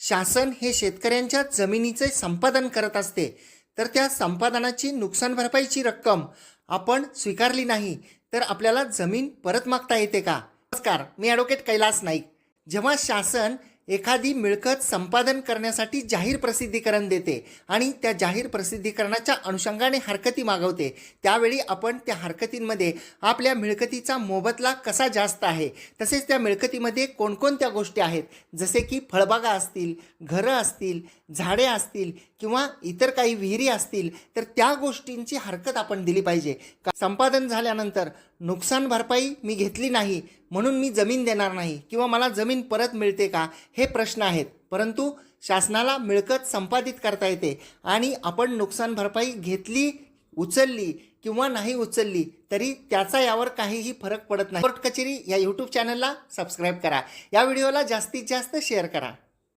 शासन हे शेतकऱ्यांच्या जमिनीचे संपादन करत असते तर त्या संपादनाची नुकसान भरपाईची रक्कम आपण स्वीकारली नाही तर आपल्याला जमीन परत मागता येते का? नमस्कार मी ॲडव्होकेट कैलास नाईक. जेव्हा शासन एखादी मिळकत संपादन करण्यासाठी जाहीर प्रसिद्धीकरण देते आणि त्या जाहीर प्रसिद्धीकरणाच्या अनुषंगाने हरकती मागवते. त्यावेळी आपण त्या हरकतींमध्ये आपल्या मिळकतीचा मोबदला कसा जास्त आहे तसेच त्या मिळकतीमध्ये कोणकोणत्या गोष्टी आहेत जसे की फळबागा असतील घरं असतील झाडे असतील किंवा इतर काही विहिरी असतील तर त्या गोष्टींची हरकत आपण दिली पाहिजे. का संपादन झाल्यानंतर नुकसान भरपाई मी घेतली नाही म्हणून मी जमीन देणार नाही किंवा मला जमीन परत मिळते का हे प्रश्न आहेत. परंतु शासनाला मिळकत संपादित करता येते आणि आपण नुकसान भरपाई घेतली उचलली किंवा नाही उचलली तरी त्याचा यावर काहीही फरक पडत नाही. कोर्ट कचेरी या यूट्यूब चॅनलला सबस्क्राईब करा. या व्हिडिओला जास्तीत जास्त शेअर करा.